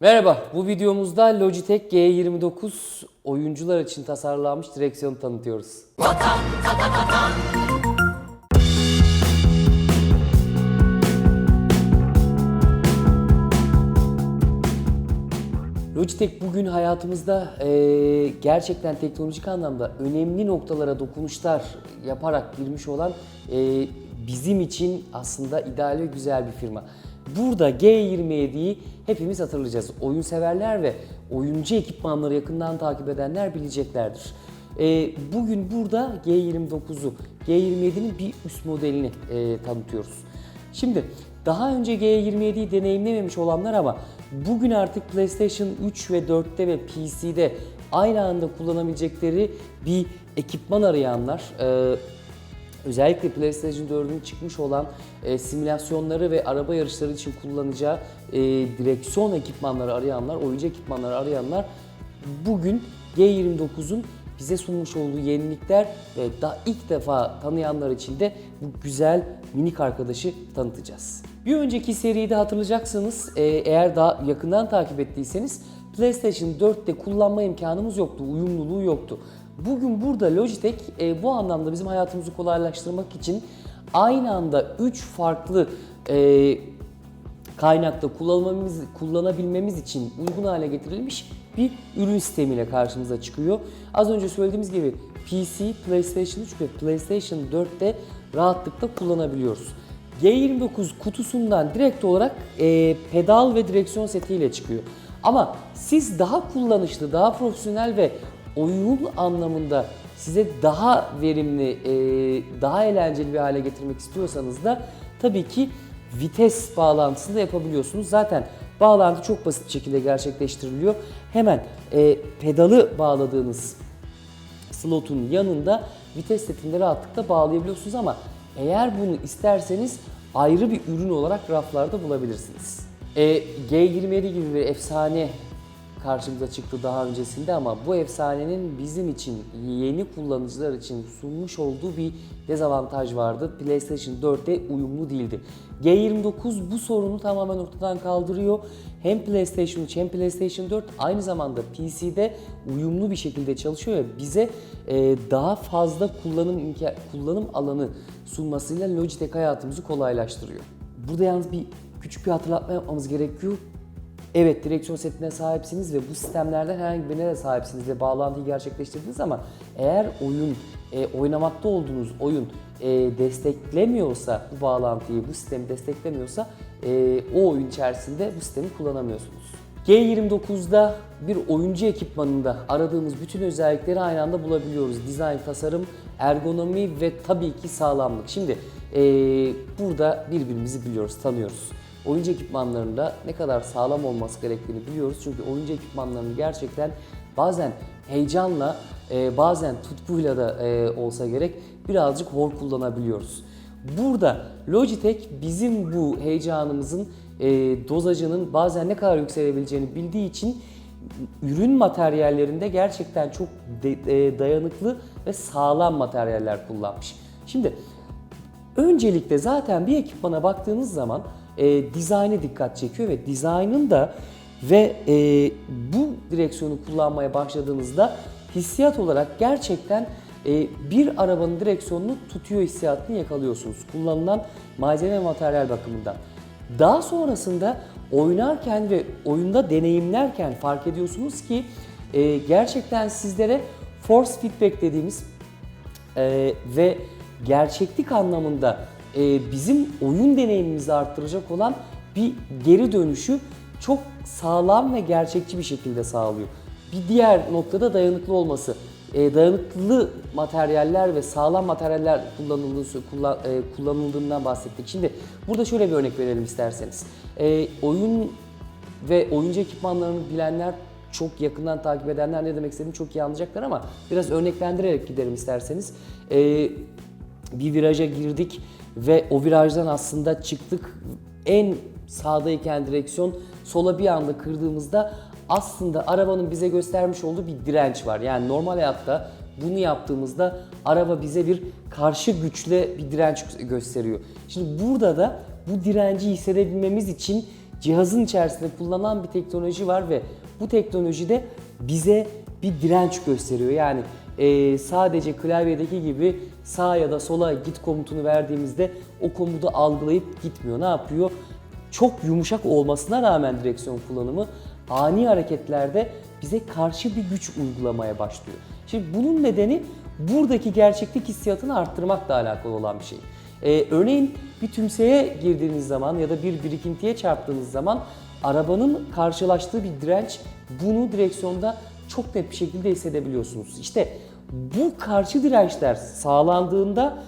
Merhaba, bu videomuzda Logitech G29 oyuncular için tasarlanmış direksiyonu tanıtıyoruz. Logitech bugün hayatımızda eee, gerçekten teknolojik anlamda önemli noktalara dokunuşlar yaparak girmiş olan eee, bizim için aslında ideal ve güzel bir firma. Burada G27'yi hepimiz hatırlayacağız. Oyun severler ve oyuncu ekipmanları yakından takip edenler bileceklerdir. Eee, bugün burada G29'u, G27'nin bir üst modelini eee, tanıtıyoruz. Şimdi daha önce G27'yi deneyimlememiş olanlar ama bugün artık PlayStation 3 ve 4'te ve PC'de aynı anda kullanabilecekleri bir ekipman arayanlar, e, özellikle PlayStation 4'ün çıkmış olan e, simülasyonları ve araba yarışları için kullanacağı e, direksiyon ekipmanları arayanlar, oyuncu ekipmanları arayanlar bugün G29'un bize sunmuş olduğu yenilikler ve daha ilk defa tanıyanlar için de bu güzel minik arkadaşı tanıtacağız. Bir önceki seride hatırlayacaksınız e, eğer daha yakından takip ettiyseniz PlayStation 4'te kullanma imkanımız yoktu, uyumluluğu yoktu. Bugün burada Logitech e, bu anlamda bizim hayatımızı kolaylaştırmak için aynı anda 3 farklı e, kaynakta kullanmamız, kullanabilmemiz için uygun hale getirilmiş bir ürün sistemiyle karşımıza çıkıyor. Az önce söylediğimiz gibi PC, PlayStation 3 ve PlayStation 4'te rahatlıkla kullanabiliyoruz. G29 kutusundan direkt olarak e, pedal ve direksiyon setiyle çıkıyor. Ama siz daha kullanışlı, daha profesyonel ve oyun anlamında size daha verimli, e, daha eğlenceli bir hale getirmek istiyorsanız da tabii ki vites bağlantısını da yapabiliyorsunuz. Zaten bağlantı çok basit şekilde gerçekleştiriliyor. Hemen e, pedalı bağladığınız slotun yanında vites setini rahatlıkla bağlayabiliyorsunuz ama eğer bunu isterseniz ayrı bir ürün olarak raflarda bulabilirsiniz. E, G27 gibi bir efsane karşımıza çıktı daha öncesinde ama bu efsanenin bizim için yeni kullanıcılar için sunmuş olduğu bir dezavantaj vardı. PlayStation 4'te uyumlu değildi. G29 bu sorunu tamamen ortadan kaldırıyor. Hem PlayStation 3 hem PlayStation 4 aynı zamanda PC'de uyumlu bir şekilde çalışıyor ve bize e, daha fazla kullanım kullanım alanı sunmasıyla Logitech hayatımızı kolaylaştırıyor. Burada yalnız bir küçük bir hatırlatma yapmamız gerekiyor. Evet direksiyon setine sahipsiniz ve bu sistemlerden herhangi birine de sahipsiniz ve bağlantıyı gerçekleştirdiniz ama eğer oyun, e, oynamakta olduğunuz oyun e, desteklemiyorsa bu bağlantıyı, bu sistemi desteklemiyorsa e, o oyun içerisinde bu sistemi kullanamıyorsunuz. G29'da bir oyuncu ekipmanında aradığımız bütün özellikleri aynı anda bulabiliyoruz. Dizayn, tasarım, ergonomi ve tabii ki sağlamlık. Şimdi e, burada birbirimizi biliyoruz, tanıyoruz oyuncu ekipmanlarında ne kadar sağlam olması gerektiğini biliyoruz. Çünkü oyuncu ekipmanlarını gerçekten bazen heyecanla, e, bazen tutkuyla da e, olsa gerek birazcık hor kullanabiliyoruz. Burada Logitech bizim bu heyecanımızın e, dozajının bazen ne kadar yükselebileceğini bildiği için ürün materyallerinde gerçekten çok e, dayanıklı ve sağlam materyaller kullanmış. Şimdi Öncelikle zaten bir ekipmana baktığınız zaman e, dizaynı dikkat çekiyor ve dizaynın da ve e, bu direksiyonu kullanmaya başladığınızda hissiyat olarak gerçekten e, bir arabanın direksiyonunu tutuyor hissiyatını yakalıyorsunuz. Kullanılan malzeme ve materyal bakımından. Daha sonrasında oynarken ve oyunda deneyimlerken fark ediyorsunuz ki e, gerçekten sizlere force feedback dediğimiz ee, ve gerçeklik anlamında e, bizim oyun deneyimimizi arttıracak olan bir geri dönüşü çok sağlam ve gerçekçi bir şekilde sağlıyor. Bir diğer noktada dayanıklı olması. E, dayanıklı materyaller ve sağlam materyaller kullanıldığı, kullan, e, kullanıldığından bahsettik. Şimdi burada şöyle bir örnek verelim isterseniz. E, oyun ve oyuncu ekipmanlarını bilenler çok yakından takip edenler ne demek istediğimi çok iyi anlayacaklar ama biraz örneklendirerek giderim isterseniz. Ee, bir viraja girdik ve o virajdan aslında çıktık. En sağdayken direksiyon sola bir anda kırdığımızda aslında arabanın bize göstermiş olduğu bir direnç var. Yani normal hayatta bunu yaptığımızda araba bize bir karşı güçle bir direnç gösteriyor. Şimdi burada da bu direnci hissedebilmemiz için cihazın içerisinde kullanılan bir teknoloji var ve bu teknolojide bize bir direnç gösteriyor. Yani e, sadece klavyedeki gibi sağa ya da sola git komutunu verdiğimizde o komutu algılayıp gitmiyor. Ne yapıyor? Çok yumuşak olmasına rağmen direksiyon kullanımı ani hareketlerde bize karşı bir güç uygulamaya başlıyor. Şimdi bunun nedeni buradaki gerçeklik hissiyatını arttırmakla alakalı olan bir şey. Ee, örneğin bir tümseye girdiğiniz zaman ya da bir birikintiye çarptığınız zaman arabanın karşılaştığı bir direnç bunu direksiyonda çok net bir şekilde hissedebiliyorsunuz. İşte bu karşı dirençler sağlandığında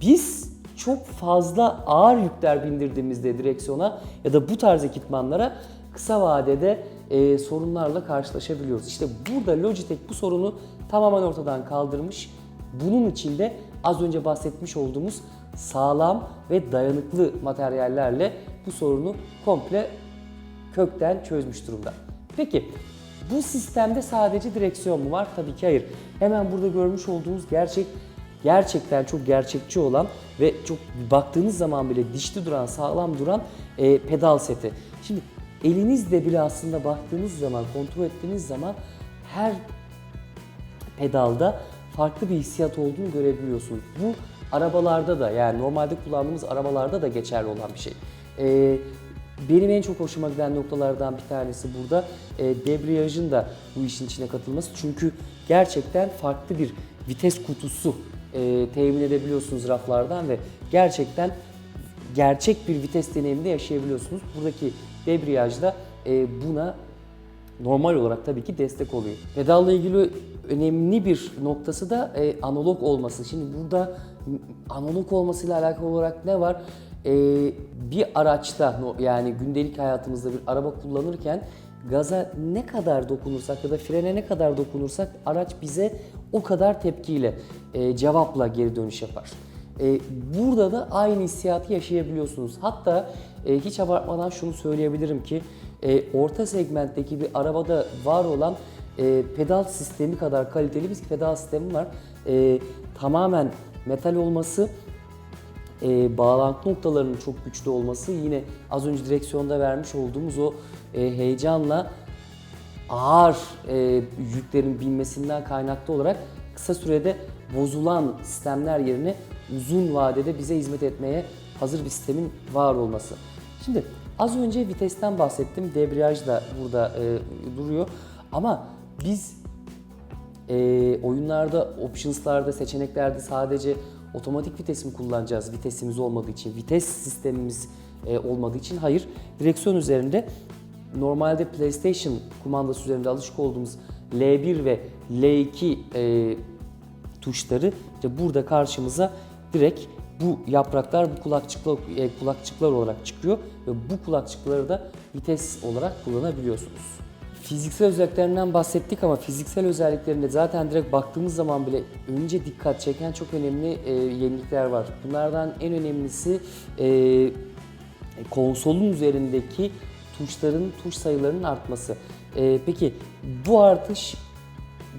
biz çok fazla ağır yükler bindirdiğimizde direksiyona ya da bu tarz ekipmanlara kısa vadede e, sorunlarla karşılaşabiliyoruz. İşte burada Logitech bu sorunu tamamen ortadan kaldırmış. Bunun için de az önce bahsetmiş olduğumuz sağlam ve dayanıklı materyallerle bu sorunu komple kökten çözmüş durumda. Peki bu sistemde sadece direksiyon mu var? Tabii ki hayır. Hemen burada görmüş olduğunuz gerçek gerçekten çok gerçekçi olan ve çok baktığınız zaman bile dişli duran, sağlam duran e, pedal seti. Şimdi elinizle bile aslında baktığınız zaman, kontrol ettiğiniz zaman her pedalda farklı bir hissiyat olduğunu görebiliyorsunuz. Bu arabalarda da yani normalde kullandığımız arabalarda da geçerli olan bir şey. Ee, benim en çok hoşuma giden noktalardan bir tanesi burada e, debriyajın da bu işin içine katılması. Çünkü gerçekten farklı bir vites kutusu e, temin edebiliyorsunuz raflardan ve gerçekten gerçek bir vites deneyiminde yaşayabiliyorsunuz. Buradaki debriyajda e, buna normal olarak tabii ki destek oluyor. Pedalla ilgili önemli bir noktası da e, analog olması. Şimdi burada analog olmasıyla alakalı olarak ne var? E, bir araçta yani gündelik hayatımızda bir araba kullanırken gaza ne kadar dokunursak ya da frene ne kadar dokunursak araç bize o kadar tepkiyle, e, cevapla geri dönüş yapar. E, burada da aynı hissiyatı yaşayabiliyorsunuz. Hatta e, hiç abartmadan şunu söyleyebilirim ki e, orta segmentteki bir arabada var olan e, pedal sistemi kadar kaliteli bir pedal sistemi var. E, tamamen metal olması, e, bağlantı noktalarının çok güçlü olması yine az önce direksiyonda vermiş olduğumuz o e, heyecanla ağır e, yüklerin binmesinden kaynaklı olarak kısa sürede bozulan sistemler yerine uzun vadede bize hizmet etmeye hazır bir sistemin var olması. Şimdi az önce vitesten bahsettim. Debriyaj da burada e, duruyor. Ama biz e, oyunlarda, options'larda, seçeneklerde sadece otomatik vites mi kullanacağız vitesimiz olmadığı için, vites sistemimiz e, olmadığı için hayır. Direksiyon üzerinde normalde PlayStation kumandası üzerinde alışık olduğumuz L1 ve L2 e, tuşları işte burada karşımıza direkt bu yapraklar bu kulakçıklar, e, kulakçıklar olarak çıkıyor ve bu kulakçıkları da vites olarak kullanabiliyorsunuz. Fiziksel özelliklerinden bahsettik ama fiziksel özelliklerinde zaten direkt baktığımız zaman bile önce dikkat çeken çok önemli e, yenilikler var. Bunlardan en önemlisi e, konsolun üzerindeki tuşların, tuş sayılarının artması. E, peki bu artış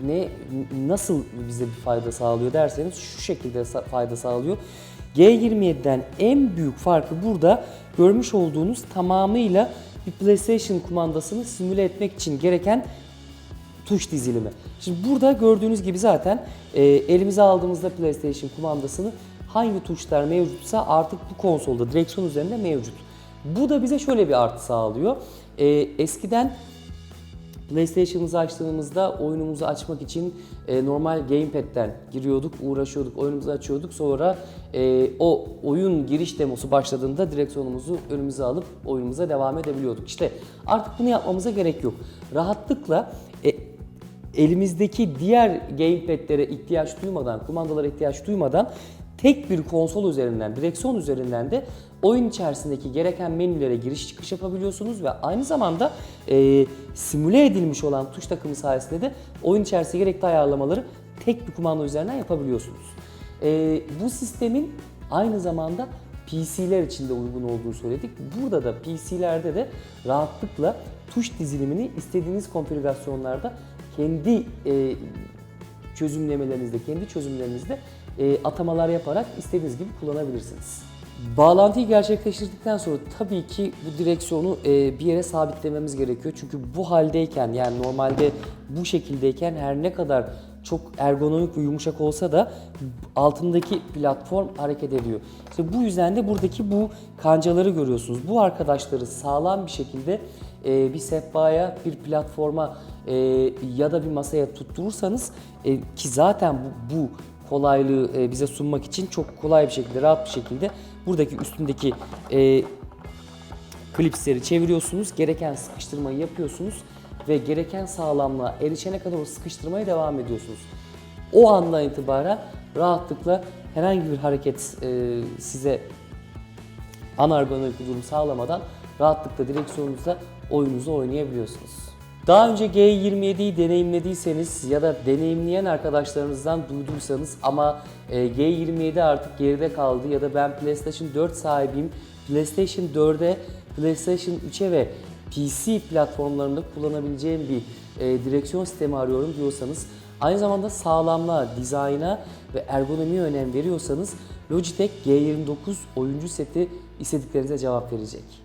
ne nasıl bize bir fayda sağlıyor derseniz şu şekilde fayda sağlıyor. G27'den en büyük farkı burada görmüş olduğunuz tamamıyla bir PlayStation kumandasını simüle etmek için gereken tuş dizilimi. Şimdi burada gördüğünüz gibi zaten e, elimize aldığımızda PlayStation kumandasını hangi tuşlar mevcutsa artık bu konsolda direksiyon üzerinde mevcut. Bu da bize şöyle bir artı sağlıyor. E, eskiden PlayStation'ımızı açtığımızda oyunumuzu açmak için e, normal gamepad'den giriyorduk, uğraşıyorduk, oyunumuzu açıyorduk. Sonra e, o oyun giriş demosu başladığında direksiyonumuzu önümüze alıp oyunumuza devam edebiliyorduk. İşte artık bunu yapmamıza gerek yok. Rahatlıkla e, elimizdeki diğer gamepad'lere ihtiyaç duymadan, kumandalara ihtiyaç duymadan tek bir konsol üzerinden, direksiyon üzerinden de oyun içerisindeki gereken menülere giriş çıkış yapabiliyorsunuz ve aynı zamanda e, simüle edilmiş olan tuş takımı sayesinde de oyun içerisinde gerekli ayarlamaları tek bir kumanda üzerinden yapabiliyorsunuz. E, bu sistemin aynı zamanda PC'ler için de uygun olduğunu söyledik. Burada da PC'lerde de rahatlıkla tuş dizilimini istediğiniz konfigürasyonlarda kendi e, çözümlemelerinizde, kendi çözümlerinizde e, atamalar yaparak istediğiniz gibi kullanabilirsiniz. Bağlantıyı gerçekleştirdikten sonra tabii ki bu direksiyonu e, bir yere sabitlememiz gerekiyor. Çünkü bu haldeyken yani normalde bu şekildeyken her ne kadar çok ergonomik ve yumuşak olsa da altındaki platform hareket ediyor. İşte bu yüzden de buradaki bu kancaları görüyorsunuz. Bu arkadaşları sağlam bir şekilde e, bir sehpaya, bir platforma e, ya da bir masaya tutturursanız ki zaten bu, kolaylığı bize sunmak için çok kolay bir şekilde, rahat bir şekilde buradaki üstündeki e, klipsleri çeviriyorsunuz, gereken sıkıştırmayı yapıyorsunuz ve gereken sağlamlığa erişene kadar o sıkıştırmaya devam ediyorsunuz. O andan itibaren rahatlıkla herhangi bir hareket e, size anargonomik bir durum sağlamadan rahatlıkla direksiyonunuzda oyununuzu oynayabiliyorsunuz. Daha önce G27'yi deneyimlediyseniz ya da deneyimleyen arkadaşlarınızdan duyduysanız ama e, G27 artık geride kaldı ya da ben PlayStation 4 sahibiyim, PlayStation 4'e, PlayStation 3'e ve PC platformlarında kullanabileceğim bir e, direksiyon sistemi arıyorum diyorsanız aynı zamanda sağlamlığa, dizayna ve ergonomiye önem veriyorsanız Logitech G29 oyuncu seti istediklerinize cevap verecek.